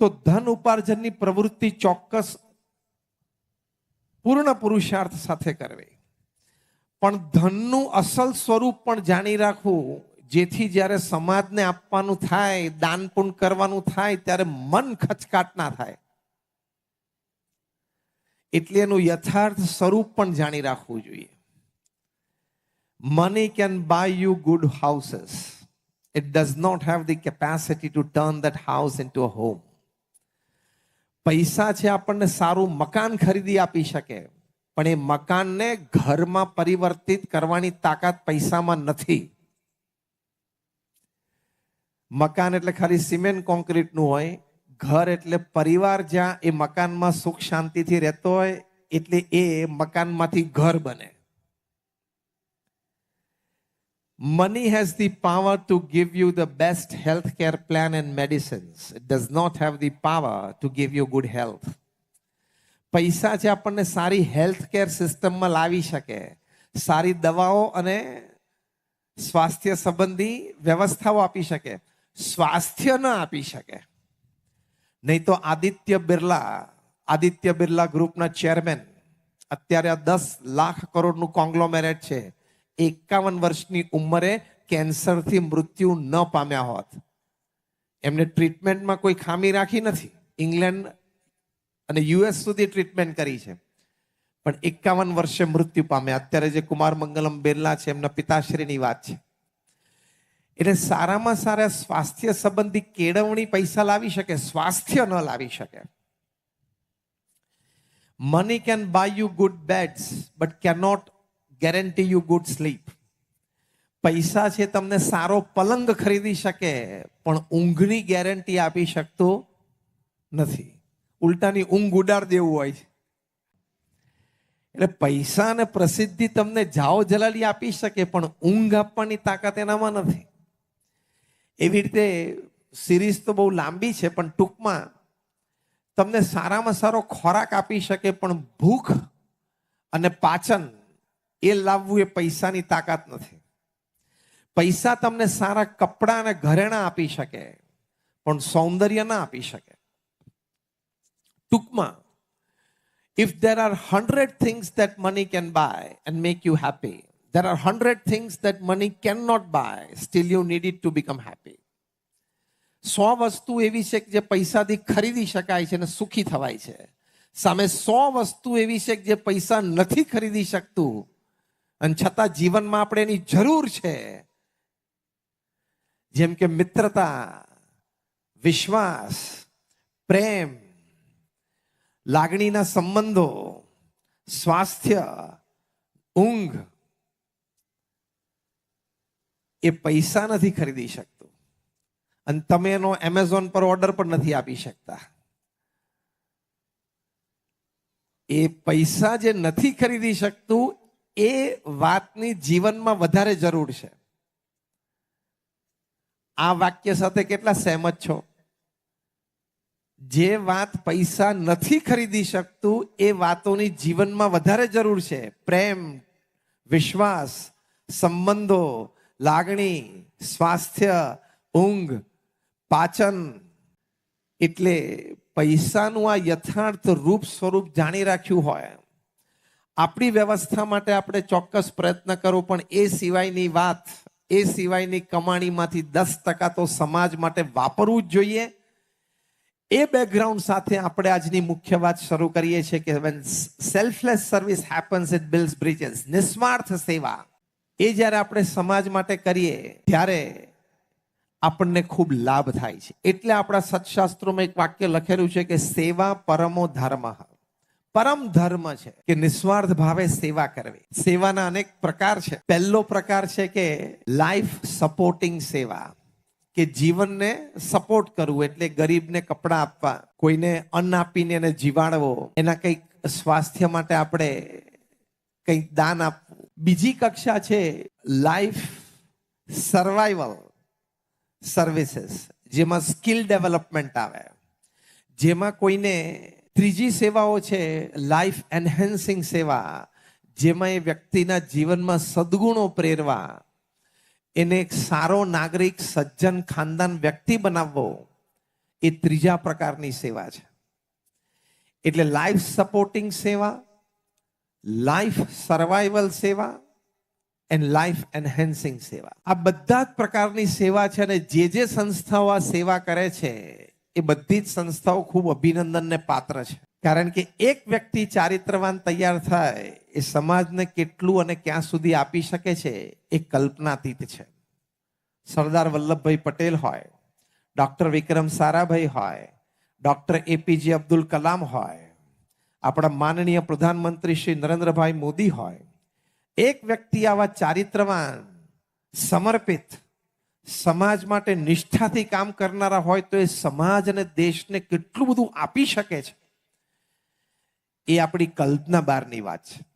તો ધન ઉપાર્જનની પ્રવૃત્તિ ચોક્કસ પૂર્ણ પુરુષાર્થ સાથે કરવી. પણ ધનનું અસલ સ્વરૂપ પણ જાણી રાખવું, જેથી જ્યારે સમાજને આપવાનું થાય, દાન પુણ્ય કરવાનું થાય, ત્યારે મન ખચકાટ ના થાય. એટલે એનું યથાર્થ સ્વરૂપ પણ જાણી રાખવું જોઈએ. Money can buy you good houses it does not have the capacity to turn that house in to a home. પૈસા છે આપણને સારું મકાન ખરીદી આપી શકે, પણ એ મકાનને ઘરમાં પરિવર્તિત કરવાની તાકાત પૈસામાં નથી. મકાન એટલે ખાલી સિમેન્ટ કોન્ક્રીટનું હોય, ઘર એટલે પરિવાર જ્યાં એ મકાનમાં સુખ શાંતિથી રહેતો હોય, એટલે એ મકાનમાંથી ઘર બને. Money has the power to give you the best healthcare plan and medicines. It does not have the power to give you good health. પૈસા છે આપણને સારી હેલ્થ કેર સિસ્ટમમાં લાવી શકે, સારી દવાઓ અને સ્વાસ્થ્ય સંબંધી વ્યવસ્થાઓ આપી શકે, સ્વાસ્થ્ય ન આપી શકે નહીં તો આદિત્ય બિરલા આદિત્ય બિરલા ગ્રુપના ચેરમેન અત્યારે આ દસ લાખ કરોડનું કોંગ્લોમેરેટ છે એકાવન વર્ષની ઉંમરે કેન્સરથી મૃત્યુ ન પામ્યા હોત. એમને ટ્રીટમેન્ટમાં કોઈ ખામી રાખી નથી. ઇંગ્લેન્ડ અને યુએસ સુધી ટ્રીટમેન્ટ કરી છે. પણ એકાવન વર્ષે મૃત્યુ પામ્યા. અત્યારે જે કુમાર મંગલમ બિરલા છે, એમના પિતાશ્રીની વાત છે. એટલે સારામાં સારા સ્વાસ્થ્ય સંબંધી કેળવણી પૈસા લાવી શકે, સ્વાસ્થ્ય ન લાવી શકે. Money can buy you good beds but cannot guarantee you good sleep પૈસા છે તમને સારો પલંગ ખરીદી શકે, પણ ઊંઘની ગેરંટી આપી શકતો નથી. ઉલટાની ઊંઘ ઉડાડ દેવું હોય છે. એટલે પૈસા અને પ્રસિદ્ધિ તમને જાઓ જલાલી આપી શકે, પણ ઊંઘ આપવાની તાકાત એનામાં નથી. એવી રીતે સિરીઝ તો બહુ લાંબી છે, પણ ટૂંકમાં તમને સારામાં સારો ખોરાક આપી શકે, પણ ભૂખ અને પાચન એ લાવવું એ પૈસાની તાકાત નથી પૈસા તમને સારા કપડાં અને ઘરેણા આપી શકે પણ સૌંદર્ય ના આપી શકે ટૂંકમાં if there are 100 things that money can buy and make you happy there are 100 things that money cannot buy still you need it to become happy સો વસ્તુ એવી છે કે જે પૈસાથી ખરીદી શકાય છે અને સુખી થવાય છે સામે સો વસ્તુ એવી છે કે જે પૈસા નથી ખરીદી શકતું અને છતાં જીવનમાં આપણે એની જરૂર છે. જેમ કે મિત્રતા, વિશ્વાસ, પ્રેમ, લાગણીના સંબંધો, સ્વાસ્થ્ય, ઊંઘ, એ પૈસા નથી ખરીદી શકતું. અને તમે એનો એમેઝોન પર ઓર્ડર પણ નથી આપી શકતા. એ પૈસા જે નથી ખરીદી શકતું એ વાતની જીવનમાં વધારે જરૂર છે. આ વાક્ય સાથે કેટલા સહેમત છો? જે વાત પૈસા નથી ખરીદી શકતું, એ વાતોની જીવનમાં વધારે જરૂર છે. પ્રેમ, વિશ્વાસ, સંબંધો, લાગણી, સ્વાસ્થ્ય, ઊંઘ, પાચન. એટલે પૈસાનું આ યથાર્થ રૂપ સ્વરૂપ જાણી રાખ્યું હોય. આપણી વ્યવસ્થા માટે આપણે ચોક્કસ પ્રયત્ન કરવો પણ એ સિવાયની વાત, એ સિવાયની કમાણીમાંથી દસ ટકા તો સમાજ માટે વાપરવું જ જોઈએ. એ બેકગ્રાઉન્ડ સાથે આપણે આજની મુખ્ય વાત શરૂ કરીએ છીએ કે when selfless service happens it builds bridges નિસ્વાર્થ સેવા, એ જ્યારે આપણે સમાજ માટે કરીએ, ત્યારે આપણને ખૂબ લાભ થાય છે. એટલે આપણા સત્શાસ્ત્રોમાં એક વાક્ય લખેલું છે કે સેવા પરમો ધર્મ. પરમ ધર્મ છે કે નિસ્વાર્થ ભાવે સેવા કરવી. સેવાના અનેક પ્રકાર છે. પહેલો પ્રકાર છે કે લાઈફ સપોર્ટિંગ સેવા. કે જીવનને સપોર્ટ કરવું એટલે ગરીબને કપડાં આપવા, કોઈને અન્ન આપીને એને જીવાડવો, એના કંઈક સ્વાસ્થ્ય માટે આપણે કંઈક દાન આપવું. બીજી કક્ષા છે લાઈફ સર્વાઈવલ સર્વિસીસ જેમાં સ્કિલ ડેવલપમેન્ટ આવે. જેમાં કોઈને ત્રીજી સેવાઓ છે લાઈફ એન્હેન્સિંગ સેવા, જેમાં એ વ્યક્તિના જીવનમાં સદગુણો પ્રેરવા. એને એક સારો નાગરિક, સજ્જન, ખાનદાન વ્યક્તિ બનાવવો એ ત્રીજા પ્રકારની સેવા છે. એટલે લાઈફ સપોર્ટિંગ સેવા લાઈફ સર્વાઈવલ સેવા એન્ડ લાઈફ એન્હેન્સિંગ સેવા. આ બધા જ પ્રકારની સેવા છે અને જે જે સંસ્થાઓ આ સેવા કરે છે એ બધી જ સંસ્થાઓ ખૂબ અભિનંદનને પાત્ર છે. કારણ કે એક વ્યક્તિ ચારિત્રવાન તૈયાર થાય, એ સમાજને કેટલું અને ક્યાં સુધી આપી શકે છે, એ કલ્પનાતીત છે. સરદાર વલ્લભભાઈ પટેલ હોય, ડોક્ટર વિક્રમ સારાભાઈ હોય, ડૉક્ટર એપીજે અબ્દુલ કલામ હોય, આપણા માનનીય પ્રધાનમંત્રી શ્રી નરેન્દ્રભાઈ મોદી હોય, એક વ્યક્તિ આવા ચારિત્રવાન, સમર્પિત સમાજ માટે નિષ્ઠાથી કામ કરનારા હોય તો એ સમાજ અને દેશને કેટલું બધું આપી શકે છે? એ આપણી કલ્પના બહારની વાત છે.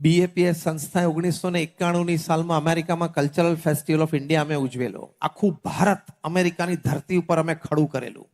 બીએપીએસ સંસ્થાએ ઓગણીસો ને એકાણુંની સાલમાં અમેરિકામાં કલ્ચરલ ફેસ્ટિવલ ઓફ ઇન્ડિયા અમે ઉજવેલો. આખું ભારત અમેરિકાની ધરતી ઉપર અમે ખડું કરેલું.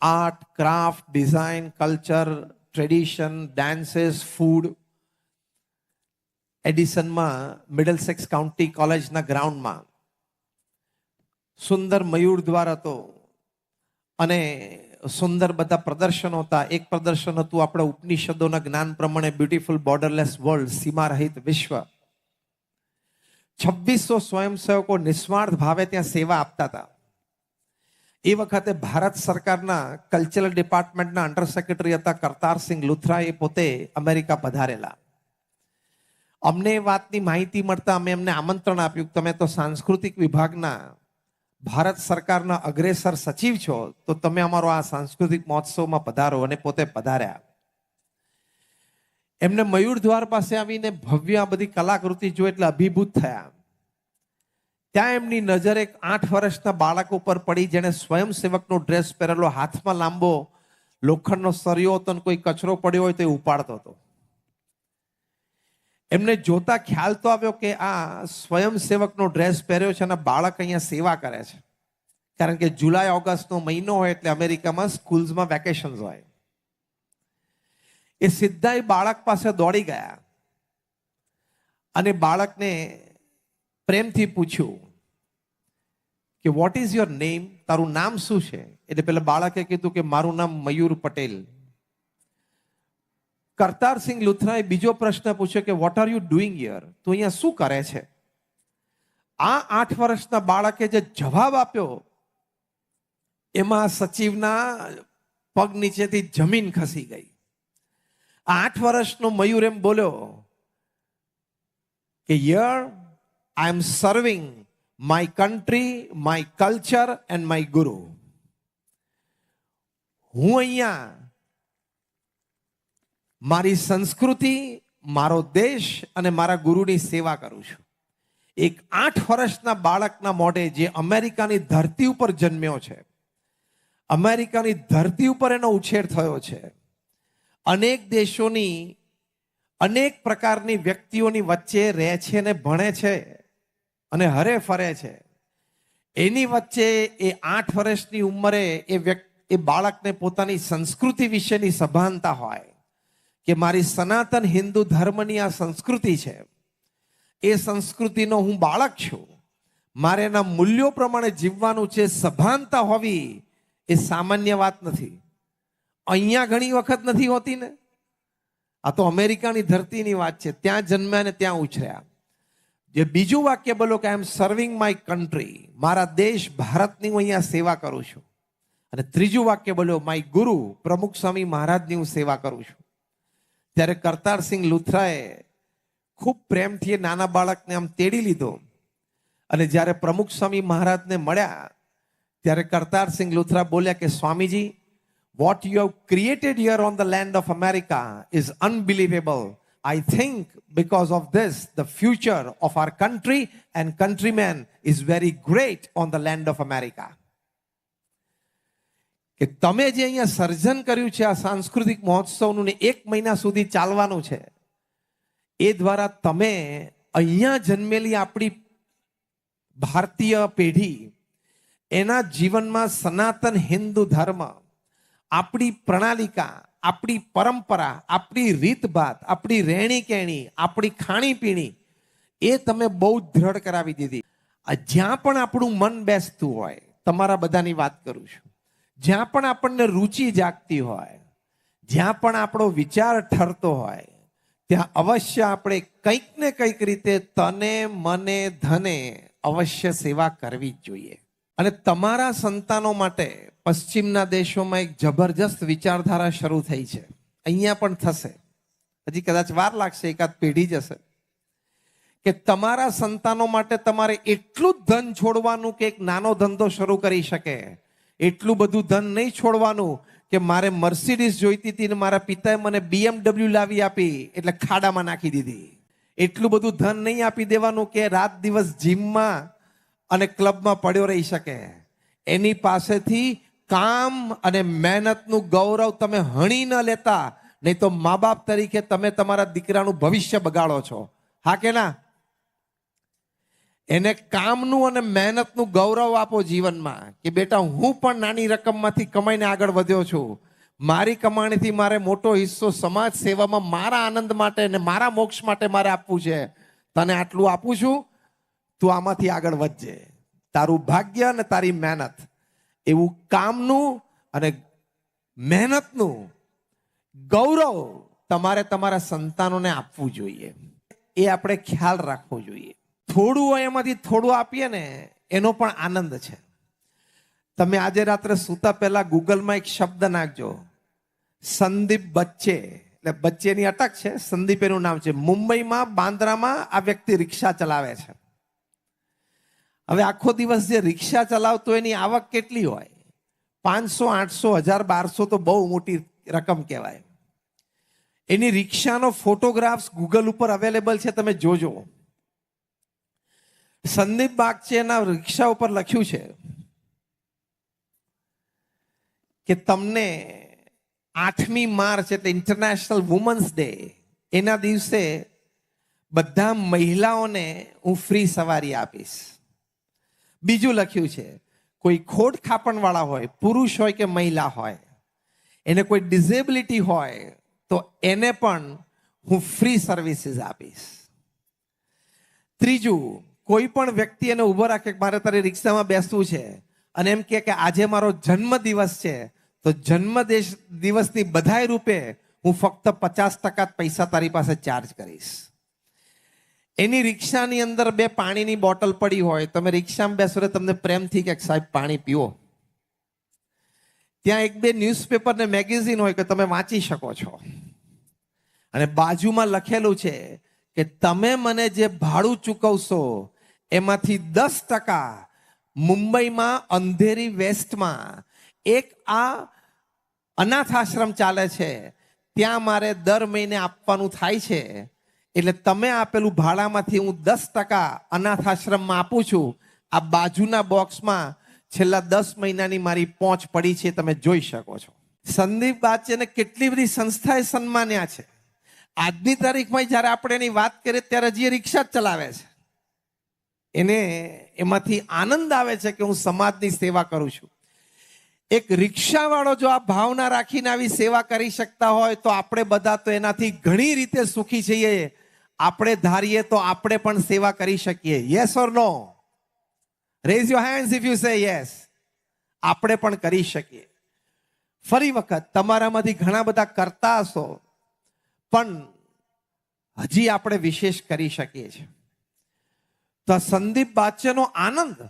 Art craft design culture tradition dances food એડિસનમાં Middlesex county કોલેજના ગ્રાઉન્ડમાં સુંદર મયુર દ્વાર હતો અને સુંદર બધા પ્રદર્શનો હતા. એક પ્રદર્શન હતું આપણા ઉપનિષદોના જ્ઞાન પ્રમાણે બ્યુટીફુલ બોર્ડરલેસ વર્લ્ડ સીમા રહિત વિશ્વ. છવ્વીસો સ્વયંસેવકો નિસ્વાર્થ ભાવે ત્યાં સેવા આપતા હતા. એ વખતે ભારત સરકારના કલ્ચરલ ડિપાર્ટમેન્ટના અંડર સેક્રેટરી હતા કરતારસિંહ લુથરા એ પોતે અમેરિકા પધારેલા. અમને એ વાતની માહિતી મળતા અમે એમને આમંત્રણ આપ્યું કે તમે તો સાંસ્કૃતિક વિભાગના, ભારત સરકારના અગ્રેસર સચિવ છો, તો તમે અમારો આ સાંસ્કૃતિક મહોત્સવમાં પધારો અને પોતે પધાર્યા. એમને મયુર દ્વાર પાસે આવીને ભવ્ય આ બધી કલાકૃતિ જો એટલે અભિભૂત થયા. ત્યાં એમની નજર એક આઠ વર્ષના બાળક ઉપર પડી જેણે સ્વયંસેવકનો ડ્રેસ પહેરેલો, હાથમાં લાંબો લોખંડનો સરિયો હતો કોઈ કચરો પડ્યો હોય તો એ ઉપાડતો હતો. એમને જોતા ખ્યાલ તો આવ્યો કે આ સ્વયંસેવકનો ડ્રેસ પહેર્યો છે અને બાળક અહીંયા સેવા કરે છે. કારણ કે જુલાઈ, ઓગસ્ટનો મહિનો હોય એટલે અમેરિકામાં સ્કૂલ્સમાં વેકેશન્સ હોય. એ સીધા એ બાળક પાસે દોડી ગયા. અને બાળકને પ્રેમથી પૂછ્યું કે વોટ ઇઝ યોર નેમ તારું નામ શું છે? એટલે પેલા બાળકે કીધું કે, મારું નામ મયુર પટેલ. કરતારસિંહ લુથરાએ બીજો પ્રશ્ન પૂછ્યો કે what are you doing here તું અહીંયા શું કરે છે? આ આઠ વર્ષના બાળકે જે જવાબ આપ્યો, એમાં સચિવના પગ નીચેથી જમીન ખસી ગઈ. આઠ વર્ષનો મયુર એમ બોલ્યો કે here I am serving my country my culture and my guru હું અહીંયા મારી સંસ્કૃતિ, મારો દેશ અને મારા ગુરુની સેવા કરું છું. એક આઠ વર્ષના બાળકના મોઢે જે અમેરિકાની ધરતી ઉપર જન્મ્યો છે, અમેરિકાની ધરતી ઉપર એનો ઉછેર થયો છે, અનેક દેશોની, અનેક પ્રકારની વ્યક્તિઓની વચ્ચે રહે છે ને ભણે છે અને હરે ફરે છે. એની વચ્ચે એ આઠ વર્ષની ઉંમરે એ વ્યક્તિ, એ બાળકને પોતાની સંસ્કૃતિ વિશેની સભાનતા હોય. કે મારી સનાતન હિન્દુ ધર્મની આ સંસ્કૃતિ છે, એ સંસ્કૃતિનો હું બાળક છું. મારે એના મૂલ્યો પ્રમાણે જીવવાનું છે, સભાનતા હોવી એ સામાન્ય વાત નથી. અહીંયા ઘણી વખત નથી હોતી ને? આ તો અમેરિકાની ધરતીની વાત છે, ત્યાં જન્મ્યા ને ત્યાં ઉછર્યા. જે બીજું વાક્ય બોલો કે I am serving my country મારા દેશ ભારતની હું અહીંયા સેવા કરું છું. અને ત્રીજું વાક્ય બોલો માય ગુરુ પ્રમુખ સ્વામી મહારાજની હું સેવા કરું છું. ત્યારે કરતારસિંહ લુથરાએ ખૂબ પ્રેમથી એ નાના બાળકને આમ તેડી લીધો. અને જ્યારે પ્રમુખ સ્વામી મહારાજને મળ્યા, ત્યારે કરતારસિંહ લુથરા બોલ્યા કે, Swamiji what you have created here on the land of America is unbelievable I think because of this the future of our country and countrymen is very great on the land of America કે તમે જે અહીંયા સર્જન કર્યું છે આ સાંસ્કૃતિક મહોત્સવનું ને એક મહિના સુધી ચાલવાનું છે, એ દ્વારા તમે અહીંયા જન્મેલી આપણી ભારતીય પેઢી, એના જીવનમાં સનાતન હિન્દુ ધર્મ, આપણી પ્રણાલિકા, આપણી પરંપરા, આપણી રીતભાત, આપણી રહેણી કહેણી આપણી ખાણીપીણી, એ તમે બહુ દ્રઢ કરાવી દીધી. જ્યાં પણ આપણું મન બેસતું હોય, તમારા બધાની વાત કરું છું. જ્યાં પણ આપણને રુચિ જાગતી હોય, જ્યાં પણ આપણો વિચાર ઠરતો હોય, ત્યાં અવશ્ય આપણે કંઈક ને કંઈક રીતે તને, મને, ધને અવશ્ય સેવા કરવી જ જોઈએ. અને તમારા સંતાનો માટે પશ્ચિમના દેશોમાં એક જબરજસ્ત વિચારધારા શરૂ થઈ છે. અહીંયા પણ થશે. હજી કદાચ વાર લાગશે, એકાદ પેઢી જશે કે તમારા સંતાનો માટે તમારે એટલું જ ધન છોડવાનું કે એક નાનો ધંધો શરૂ કરી શકે એટલું બધું ધન નહીં છોડવાનું કે મારે મર્સિડીઝ જોઈતી હતી ને મારા પિતાએ મને બીએમડબલ્યુ લાવી આપી, એટલે ખાડામાં નાખી દીધી. એટલું બધું ધન નહીં આપી દેવાનું કે રાત દિવસ જીમમાં અને ક્લબમાં પડ્યો રહી શકે. એની પાસેથી કામ અને મહેનતનું ગૌરવ તમે હણી ન લેતા, નહીં તો મા બાપ તરીકે તમે તમારા દીકરાનું ભવિષ્ય બગાડો છો. હા કે ના? એને કામનું અને મહેનતનું ગૌરવ આપો જીવનમાં કે બેટા હું પણ નાની રકમમાંથી કમાઈને આગળ વધ્યો છું. મારી કમાણીથી મારે મોટો હિસ્સો સમાજ સેવામાં મારા આનંદ માટે અને મારા મોક્ષ માટે મારે આપવું છે. તને આટલું આપું છું, તું આમાંથી આગળ વધજે. તારું ભાગ્ય અને તારી મહેનત એવું કામનું અને મહેનતનું ગૌરવ તમારે તમારા સંતાનોને આપવું જોઈએ. એ આપણે ખ્યાલ રાખવો જોઈએ. થોડું હોય એમાંથી થોડું આપીએ ને, એનો પણ આનંદ છે. તમે આજે રાત્રે સૂતા પહેલા ગૂગલમાં એક શબ્દ નાખજો. સંદીપ બચ્ચે. એટલે બચ્ચેની અટક છે, સંદીપ એનું નામ છે. મુંબઈમાં, બાંદ્રામાં આ વ્યક્તિ રિક્ષા ચલાવે છે. હવે આખો દિવસ જે રિક્ષા ચલાવતો એની આવક કેટલી હોય? પાંચસો, આઠસો, હજાર, બારસો તો બહુ મોટી રકમ કહેવાય. એની રિક્ષાનો ફોટોગ્રાફ્સ ગૂગલ ઉપર અવેલેબલ છે, તમે જોજો. સંદીપ બાગચેના રિક્ષા ઉપર લખ્યું છે કે તમને આઠમી માર્ચ એટલે ઇન્ટરનેશનલ વુમન્સ ડે એના દિવસે બધા મહિલાઓને હું ફ્રી સવારી આપીશ. બીજું લખ્યું છે, કોઈ ખોટ ખાપણવાળા હોય, પુરુષ હોય કે મહિલા હોય, એને કોઈ ડિઝેબિલિટી હોય, તો એને પણ હું ફ્રી સર્વિસીસ આપીશ. ત્રીજું કોઈ પણ વ્યક્તિ એને ઊભો રાખે મારે તારી રિક્ષામાં બેસવું છે, અને એમ કે આજે મારો જન્મ દિવસ છે, તો જન્મ દેશ દિવસની બધાય રૂપે હું ફક્ત પચાસ ટકા પૈસા તારી પાસે ચાર્જ કરીશ. એની રિક્ષાની અંદર બે પાણીની બોટલ પડી હોય, તમે રિક્ષામાં બેસો તમને પ્રેમથી કે સાહેબ પાણી પીવો ત્યાં એક બે ન્યૂઝપેપર ને મેગેઝિન હોય કે તમે વાંચી શકો છો. અને બાજુમાં લખેલું છે કે તમે મને જે ભાડું ચૂકવશો એમાંથી દસ ટકા મુંબઈમાં, અંધેરી વેસ્ટમાં. એક આ અનાથ આશ્રમ ચાલે છે. ત્યાં મારે દર મહિને આપવાનું થાય છે. એટલે તમે આપેલું ભાડામાંથી હું દસ ટકા અનાથ આશ્રમમાં આપું છું. આ બાજુના બોક્સમાં છેલ્લા દસ મહિનાની મારી પહોંચ પડી છે, તમે જોઈ શકો છો. સંદીપ બાચેને કેટલી બધી સંસ્થાએ સન્માન્યા છે. આજની તારીખમાં જ્યારે આપણે એની વાત કરીએ, ત્યારે હજી રિક્ષા જ ચલાવે છે. એને એમાંથી આનંદ આવે છે કે હું સમાજની સેવા કરું છું. એક રિક્ષાવાળો જો આ ભાવના રાખીને આવી સેવા કરી શકતા હોય તો આપણે બધા તો એનાથી ઘણી રીતે સુખી છીએ. આપણે ધારીએ તો આપણે પણ સેવા કરી શકીએ. Yes or no raise your hands if you say yes આપણે પણ કરી શકીએ. ફરી વખત, તમારામાંથી ઘણા બધા કરતા હશો, પણ હજી આપણે વિશેષ કરી શકીએ છીએ. તો આ સંદીપ બાચ્યનો આનંદ?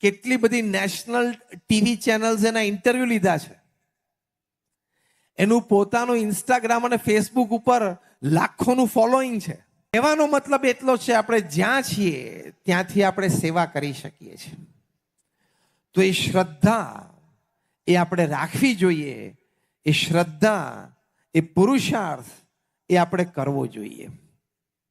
કેટલી બધી નેશનલ ટીવી ચેનલ્સ એના ઇન્ટરવ્યુ લીધા છે. એનું પોતાનું ઇન્સ્ટાગ્રામ અને ફેસબુક ઉપર લાખોનું ફોલોઈંગ છે. કહેવાનો મતલબ એટલો છે, આપણે જ્યાં છીએ ત્યાંથી આપણે સેવા કરી શકીએ છીએ. તો એ શ્રદ્ધા એ આપણે રાખવી જોઈએ. એ શ્રદ્ધા, એ પુરુષાર્થ એ આપણે કરવો જોઈએ.